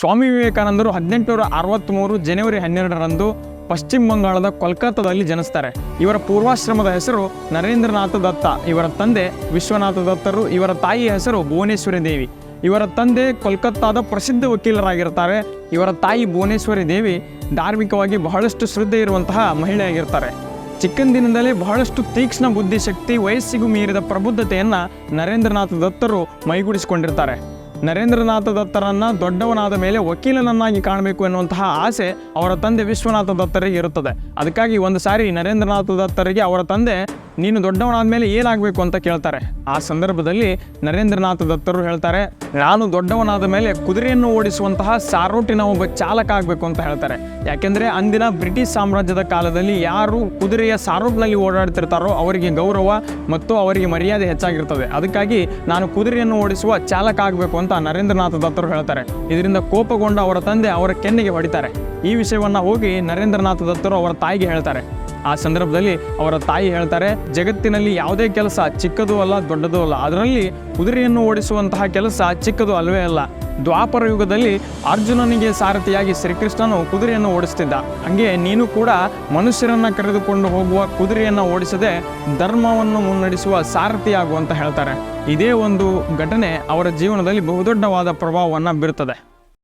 ಸ್ವಾಮಿ ವಿವೇಕಾನಂದರು ಹದಿನೆಂಟುನೂರ ಅರವತ್ತ್ಮೂರು ಜನವರಿ ಹನ್ನೆರಡರಂದು ಪಶ್ಚಿಮ ಬಂಗಾಳದ ಕೋಲ್ಕತ್ತಾದಲ್ಲಿ ಜನಿಸ್ತಾರೆ. ಇವರ ಪೂರ್ವಾಶ್ರಮದ ಹೆಸರು ನರೇಂದ್ರನಾಥ ದತ್ತ. ಇವರ ತಂದೆ ವಿಶ್ವನಾಥ ದತ್ತರು, ಇವರ ತಾಯಿಯ ಹೆಸರು ಭುವನೇಶ್ವರಿ ದೇವಿ. ಇವರ ತಂದೆ ಕೋಲ್ಕತ್ತಾದ ಪ್ರಸಿದ್ಧ ವಕೀಲರಾಗಿರ್ತಾರೆ. ಇವರ ತಾಯಿ ಭುವನೇಶ್ವರಿ ದೇವಿ ಧಾರ್ಮಿಕವಾಗಿ ಬಹಳಷ್ಟು ಶ್ರದ್ಧೆ ಇರುವಂತಹ ಮಹಿಳೆಯಾಗಿರ್ತಾರೆ. ಚಿಕ್ಕಂದಿನಿಂದಲೇ ಬಹಳಷ್ಟು ತೀಕ್ಷ್ಣ ಬುದ್ಧಿಶಕ್ತಿ, ವಯಸ್ಸಿಗೂ ಮೀರಿದ ಪ್ರಬುದ್ಧತೆಯನ್ನು ನರೇಂದ್ರನಾಥ ದತ್ತರು ಮೈಗೂಡಿಸಿಕೊಂಡಿರ್ತಾರೆ. ನರೇಂದ್ರನಾಥ ದತ್ತರನ್ನು ದೊಡ್ಡವನಾದ ಮೇಲೆ ವಕೀಲನನ್ನಾಗಿ ಕಾಣಬೇಕು ಎನ್ನುವಂತಹ ಆಸೆ ಅವರ ತಂದೆ ವಿಶ್ವನಾಥ ದತ್ತರಿಗೆ ಇರುತ್ತದೆ. ಅದಕ್ಕಾಗಿ ಒಂದು ಸಾರಿ ನರೇಂದ್ರನಾಥ ದತ್ತರಿಗೆ ಅವರ ತಂದೆ ನೀನು ದೊಡ್ಡವನಾದ ಮೇಲೆ ಏನಾಗಬೇಕು ಅಂತ ಕೇಳ್ತಾರೆ. ಆ ಸಂದರ್ಭದಲ್ಲಿ ನರೇಂದ್ರನಾಥ ದತ್ತರು ಹೇಳ್ತಾರೆ, ನಾನು ದೊಡ್ಡವನಾದ ಮೇಲೆ ಕುದುರೆಯನ್ನು ಓಡಿಸುವಂತಹ ಸಾರೋಟಿನ ಒಬ್ಬ ಚಾಲಕ ಆಗಬೇಕು ಅಂತ ಹೇಳ್ತಾರೆ. ಯಾಕೆಂದರೆ ಅಂದಿನ ಬ್ರಿಟಿಷ್ ಸಾಮ್ರಾಜ್ಯದ ಕಾಲದಲ್ಲಿ ಯಾರು ಕುದುರೆಯ ಸಾರೋಟ್ನಲ್ಲಿ ಓಡಾಡ್ತಿರ್ತಾರೋ ಅವರಿಗೆ ಗೌರವ ಮತ್ತು ಅವರಿಗೆ ಮರ್ಯಾದೆ ಹೆಚ್ಚಾಗಿರ್ತದೆ. ಅದಕ್ಕಾಗಿ ನಾನು ಕುದುರೆಯನ್ನು ಓಡಿಸುವ ಚಾಲಕ ಆಗಬೇಕು ಅಂತ ನರೇಂದ್ರನಾಥ ದತ್ತರು ಹೇಳ್ತಾರೆ. ಇದರಿಂದ ಕೋಪಗೊಂಡ ಅವರ ತಂದೆ ಅವರ ಕೆನ್ನೆಗೆ ಹೊಡಿತಾರೆ. ಈ ವಿಷಯವನ್ನು ಹೋಗಿ ನರೇಂದ್ರನಾಥ ದತ್ತರು ಅವರ ತಾಯಿಗೆ ಹೇಳ್ತಾರೆ. ಆ ಸಂದರ್ಭದಲ್ಲಿ ಅವರ ತಾಯಿ ಹೇಳ್ತಾರೆ, ಜಗತ್ತಿನಲ್ಲಿ ಯಾವುದೇ ಕೆಲಸ ಚಿಕ್ಕದು ಅಲ್ಲ, ದೊಡ್ಡದು ಅಲ್ಲ. ಅದರಲ್ಲಿ ಕುದುರೆಯನ್ನು ಓಡಿಸುವಂತಹ ಕೆಲಸ ಚಿಕ್ಕದು ಅಲ್ಲವೇ ಅಲ್ಲ. ದ್ವಾಪರ ಯುಗದಲ್ಲಿ ಅರ್ಜುನನಿಗೆ ಸಾರಥಿಯಾಗಿ ಶ್ರೀಕೃಷ್ಣನು ಕುದುರೆಯನ್ನು ಓಡಿಸ್ತಿದ್ದ. ಹಂಗೆ ನೀನು ಕೂಡ ಮನುಷ್ಯರನ್ನ ಕರೆದುಕೊಂಡು ಹೋಗುವ ಕುದುರೆಯನ್ನು ಓಡಿಸದೆ ಧರ್ಮವನ್ನು ಮುನ್ನಡೆಸುವ ಸಾರಥಿಯಾಗು ಅಂತ ಹೇಳ್ತಾರೆ. ಇದೇ ಒಂದು ಘಟನೆ ಅವರ ಜೀವನದಲ್ಲಿ ಬಹುದೊಡ್ಡವಾದ ಪ್ರಭಾವವನ್ನು ಬೀರುತ್ತದೆ